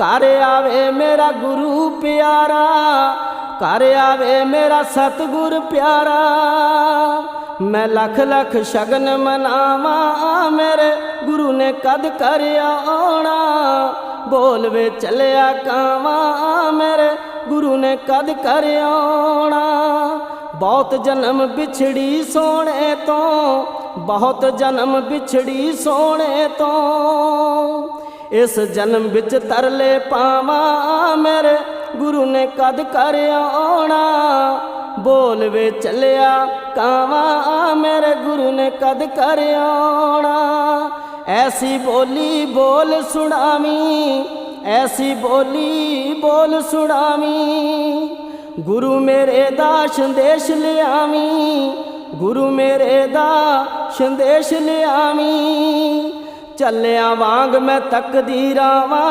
ਘਰ ਆਵੇ ਮੇਰਾ ਗੁਰੂ ਪਿਆਰਾ, ਘਰ ਆਵੇ ਮੇਰਾ ਸਤਿਗੁਰ ਪਿਆਰਾ। ਮੈਂ ਲੱਖ ਲੱਖ ਸ਼ਗਨ ਮਨਾਵਾਂ ਮੇਰੇ ਗੁਰੂ ਨੇ ਕਦ ਕਰ ਆਉਣਾ। ਬੋਲ ਵੇ ਚੱਲਿਆ ਕਾਵਾਂ ਮੇਰੇ ਗੁਰੂ ਨੇ ਕਦ ਕਰ ਆਉਣਾ। ਬਹੁਤ ਜਨਮ ਵਿਛੜੀ ਸੋਹਣੇ ਤੋਂ, ਬਹੁਤ ਜਨਮ ਵਿਛੜੀ ਸੋਹਣੇ ਤੋਂ। ਇਸ ਜਨਮ ਵਿੱਚ ਤਰਲੇ ਪਾਵਾਂ, ਮੇਰੇ ਗੁਰੂ ਨੇ ਕਦ ਕਰ ਆਉਣਾ? ਬੋਲ ਵੇ ਚੱਲਿਆ ਕਾਵਾਂ, ਮੇਰੇ ਗੁਰੂ ਨੇ ਕਦ ਕਰ ਆਉਣਾ? ਐਸੀ ਬੋਲੀ ਬੋਲ ਸੁਣਾਵੀਂ, ਐਸੀ ਬੋਲੀ ਬੋਲ ਸੁਣਾਵੀਂ। ਗੁਰੂ ਮੇਰੇ ਦਾ ਸੰਦੇਸ਼ ਲਿਆਵੀਂ, ਗੁਰੂ ਮੇਰੇ ਦਾ ਸੰਦੇਸ਼ ਲਿਆਵੀਂ। ਚੱਲਿਆ ਵਾਂਗ ਮੈਂ ਤਕਦੀਰਾਂ ਵਾਂ